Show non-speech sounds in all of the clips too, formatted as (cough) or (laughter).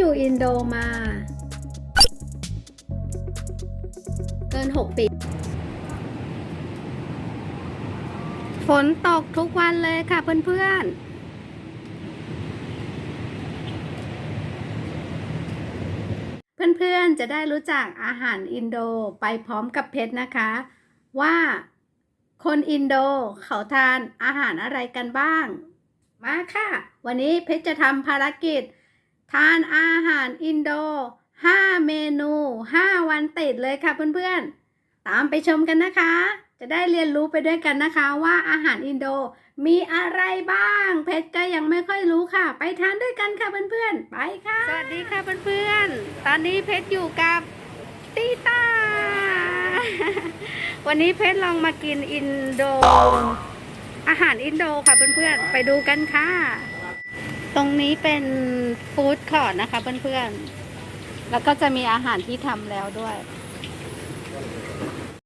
อยู่อินโดมา เกิน 6 ปี ฝนตกทุกวันเลยค่ะเพื่อนๆเพื่อนๆ จะได้รู้จักอาหารอินโดไปพร้อมกับเพชรนะคะ ว่าคนอินโดเขาทานอาหารอะไรกันบ้าง มาค่ะ วันนี้เพชรจะทำภารกิจ ทานอาหารอินโด 5 เมนู 5 วันติดเลยค่ะเพื่อนๆ ตามไปชมกันนะคะ จะได้เรียนรู้ไปด้วยกันนะคะว่าอาหารอินโดมีอะไรบ้าง เพชรก็ยังไม่ค่อยรู้ค่ะ ไปทานด้วยกันค่ะเพื่อนๆ ไปค่ะ สวัสดีค่ะเพื่อนๆ ตอนนี้เพชรอยู่กับตีตา วันนี้เพชรลองมากินอินโด อาหารอินโดค่ะเพื่อนๆ ไปดูกันค่ะ ตรงนี้เป็นฟู้ดคอร์ทนะคะเพื่อนๆ แล้วก็จะมีอาหารที่ทำแล้วด้วย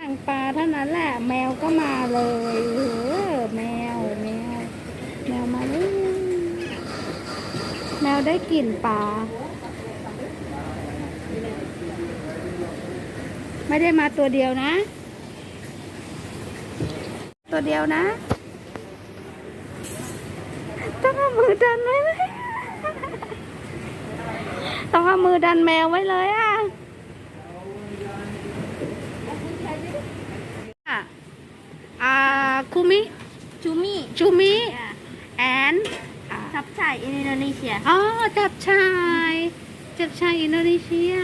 ย่างปลาเท่านั้นแหละ แมวก็มาเลยเออแมวแมว แมวมาเลยแมวได้กลิ่นปลา ไม่ได้มาตัวเดียวนะ ตัวเดียวนะ ต้องเอามือดันไว้ เลยต้องเอามือดันแมวไว้เลยอะอะอ่าคุมิ จูมี่ จูมิ แอนทับชายอินโดนีเซีย อ๋อ จับชาย จับชายอินโดนีเซีย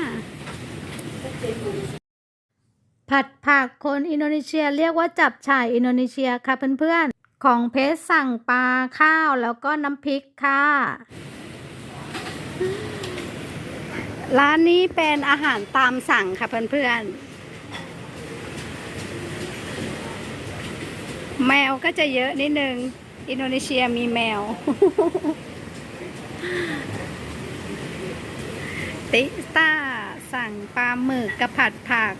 ผัดผักคนอินโดนีเซียเรียกว่าจับฉ่ายอินโดนีเซียค่ะเพื่อนๆ ของเพชรสั่งปลาข้าวแล้วก็น้ำพริกค่ะ ร้านนี้เป็นอาหารตามสั่งค่ะเพื่อนๆ แมวก็จะเยอะนิดนึง อินโดนีเซียมีแมว ติสตาสั่งปลาหมึกกับผัดผัก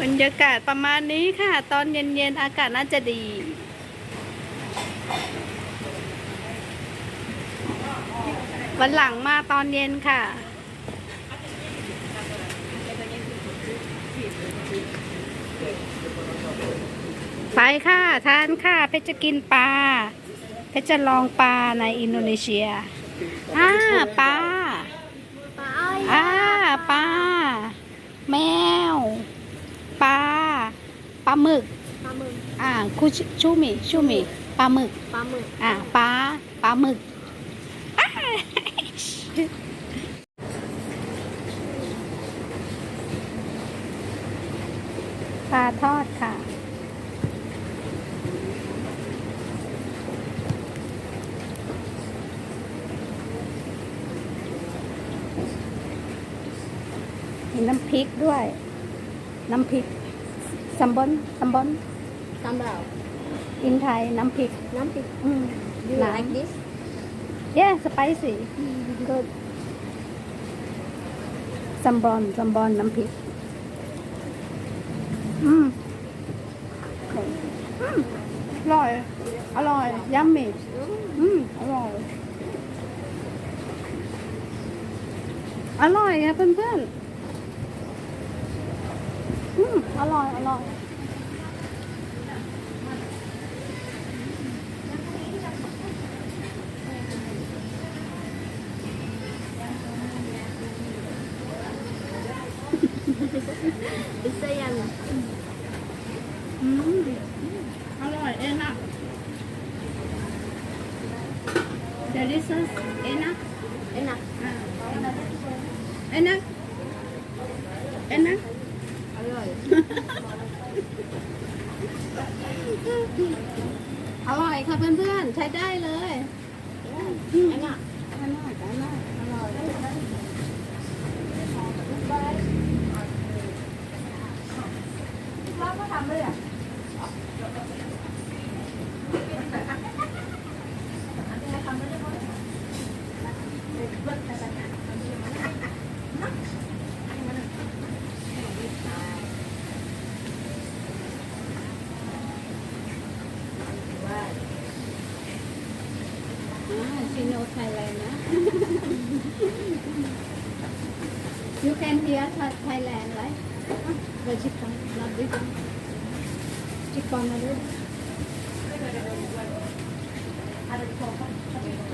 บรรยากาศประมาณนี้ค่ะ ตอนเย็นๆ อากาศน่าจะดี วันหลังมาตอนเย็นค่ะ ไปค่ะ ทานค่ะ เพชรจะกินปลา เพชรจะลองปลาในอินโดนีเซีย อ่าปลาปลาอ้อยอ่าปลา แมว ปลาปลาหมึกปลาหมึก อ่าคุชชูมิ ชูมิ ปลาหมึก ปลาหมึก อ่าปลา ปลาหมึกอ่าปลาทอดค่ะ มี น้ำพริกด้วย น้ำพริกซัมบอนซัมบอนตำเหล่าอินไทยน้ำพริกน้ำพริกอืม Do you like this Yeah, spicy. Good. ซัมบอนซัมบอนน้ำพริก อืมอืมอร่อย อร่อยยัมมี่อืมอร่อย อร่อยค่ะเพื่อนๆ อืมอร่อย อร่อย It's a yan อืมอร่อยเอ็นอะ delicious เอ็นอะ enak เอ็นอะ Filipino Thailand. (laughs) you can hear Thailand, right? But you can't, not this one. Chicken นะลูก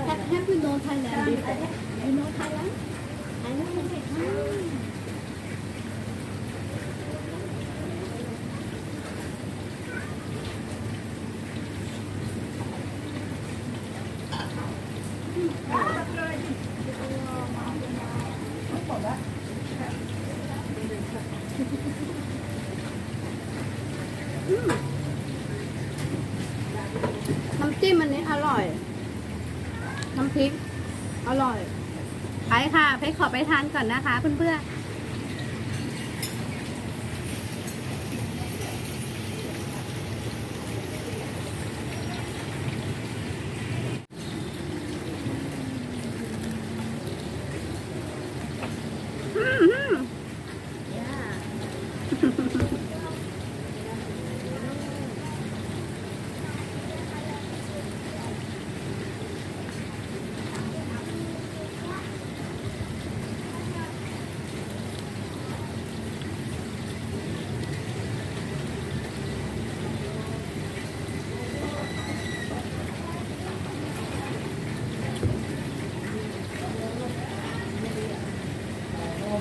have, have you know Thailand before you know Thailand I know it. น้ำจิ้มอันนี้อร่อย น้ำพริก อร่อย ไปค่ะ เพชร ขอไปทานก่อนนะคะเพื่อนๆ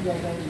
ya, ya.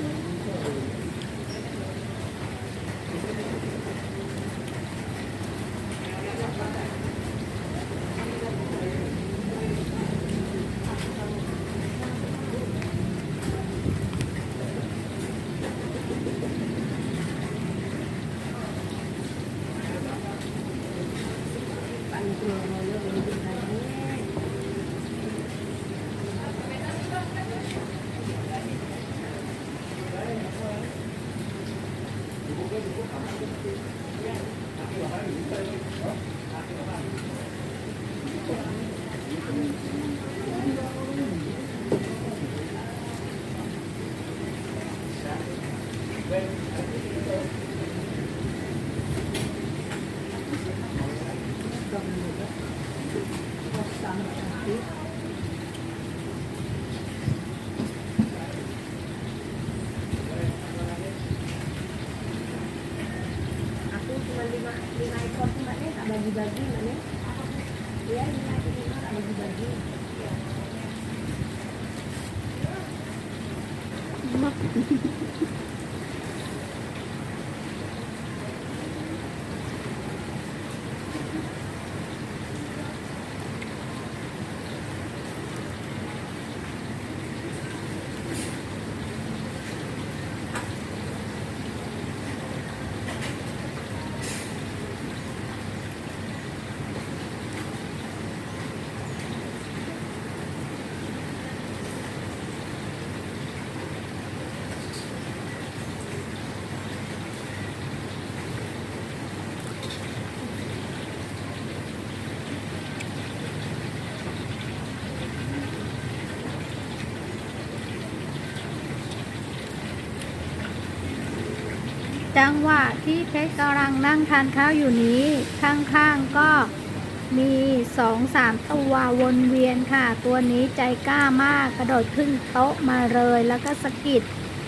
จังหวะที่เพชรกำลังนั่งทานข้าวอยู่นี้ ข้างๆก็มีสองสามตัววนเวียนค่ะ ตัวนี้ใจกล้ามากกระโดดขึ้นโต๊ะมาเลยแล้วก็สะกิด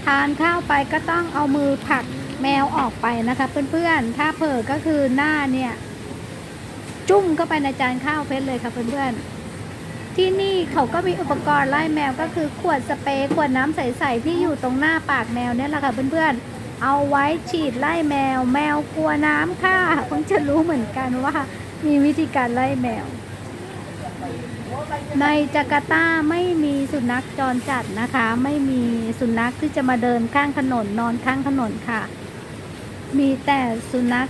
ทานข้าวไปก็ต้องเอามือผลักแมวออกไปนะคะ เพื่อนๆ ถ้าเผลอก็คือหน้าเนี่ย จุ้มเข้าไปในจานข้าวเพชรเลยค่ะเพื่อนๆ ที่นี่เขาก็มีอุปกรณ์ไล่แมวก็คือขวดสเปรย์ขวดน้ำใสๆที่อยู่ตรงหน้าปากแมวเนี่ยแหละค่ะเพื่อนๆ เอาไว้ฉีดไล่แมว แมวกลัวน้ำค่ะเพิ่งจะรู้เหมือนกันว่า มีวิธีการไล่แมว ในจาการ์ตาไม่มีสุนัขจรจัดนะคะ ไม่มีสุนัขที่จะมาเดินข้างถนนนอนข้างถนนค่ะ มีแต่สุนัข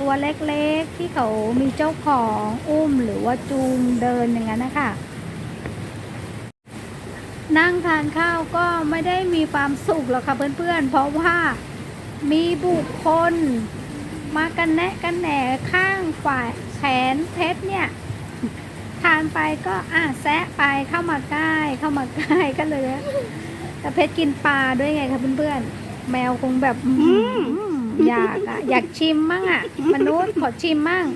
ตัวเล็กๆที่เขามีเจ้าของอุ้มหรือว่าจูงเดินอย่างนั้นนะคะนั่งทานข้าวก็ไม่ได้มีความสุขหรอกค่ะเพื่อนๆ เพราะว่า มีบุคคล มากันแนะกันแหนข้างฝ่ายแขนเพชรเนี่ยทานไปก็อะแซะไปเข้ามาใกล้เข้ามาใกล้ก็เลยแต่เพชรกินปลาด้วยไงคะเพื่อนๆแมวคงแบบอยากอะอยากชิมมั่งอะมนุษย์ขอชิมมั่ง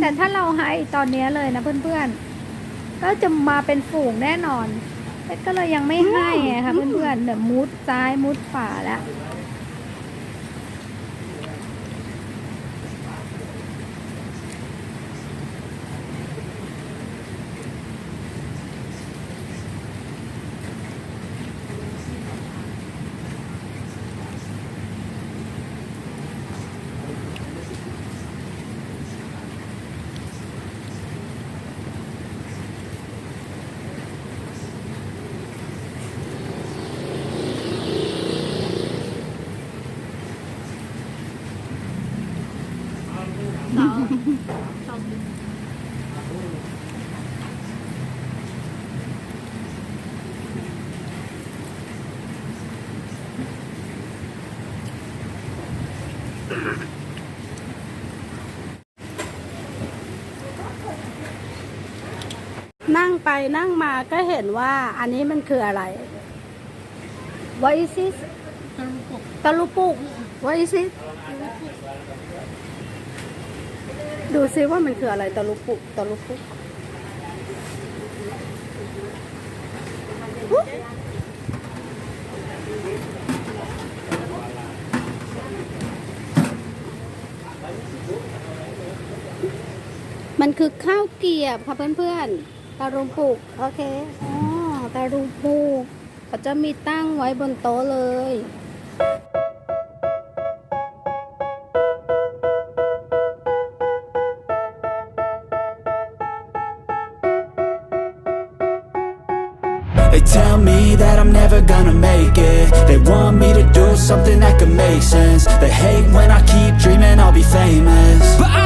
แต่ถ้าเราให้ตอนนี้เลยนะเพื่อนๆ ก็จะมาเป็นฝูงแน่นอนแต่ก็เลยยังไม่ให้ไงคะเพื่อนๆเดี๋ยวมุดซ้ายมุดขวาแล้ว นั่งไปนั่งมาก็เห็นว่าอันนี้มันคืออะไร What is this ตะลุปุก What is it ดูซิว่ามันคืออะไรตะลุปุกตะลุปุก มันคือข้าวเกรียบค่ะเพื่อนๆตะลุปุกโอเคอ๋อตะลุปุกเขาจะมีตั้งไว้บนโต๊ะเลย They tell me that I'm never gonna make it They want me to do something that could make sense They hate when I keep dreaming I'll be famous But I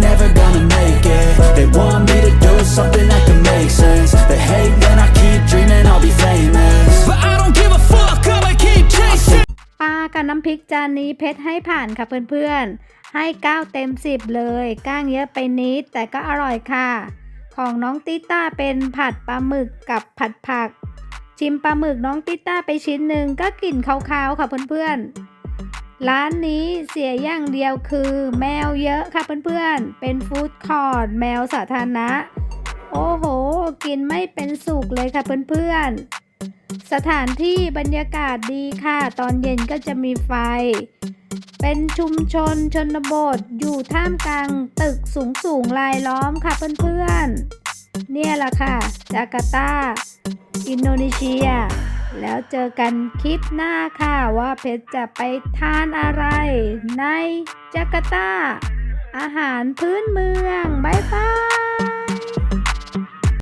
want me to do something that can make sense They hate when I keep dreaming I'll be famous But I don't give a fuck, I'ma keep chasing ปลากับน้ำพริกจานนี้เพชรให้ผ่านค่ะเพื่อนๆ ให้ 9 เต็ม 10 เลย ก้างเยอะไปนิด แต่ก็อร่อยค่ะ ของน้องติต้าเป็นผัดปลาหมึกกับผัดผัก ชิมปลาหมึกน้องติต้าไปชิ้นหนึ่งก็กลิ่นคาวๆค่ะเพื่อนๆ ร้านนี้เสียอย่างเดียวคือแมวเยอะค่ะเพื่อนๆ เป็นฟู้ดคอร์ทแมวสาธารณะ โอ้โห กินไม่เป็นสุกเลยค่ะเพื่อนๆ สถานที่บรรยากาศดีค่ะ ตอนเย็นก็จะมีไฟ เป็นชุมชนชนบทอยู่ท่ามกลางตึกสูงสูงๆรายล้อมค่ะเพื่อนๆ เนี่ยแหละค่ะจาการ์ตา อินโดนีเซีย แล้วเจอกันคลิปหน้าค่ะว่าเพชรจะไปทานอะไร ในจาการ์ตา อาหารพื้นเมือง บ๊ายบาย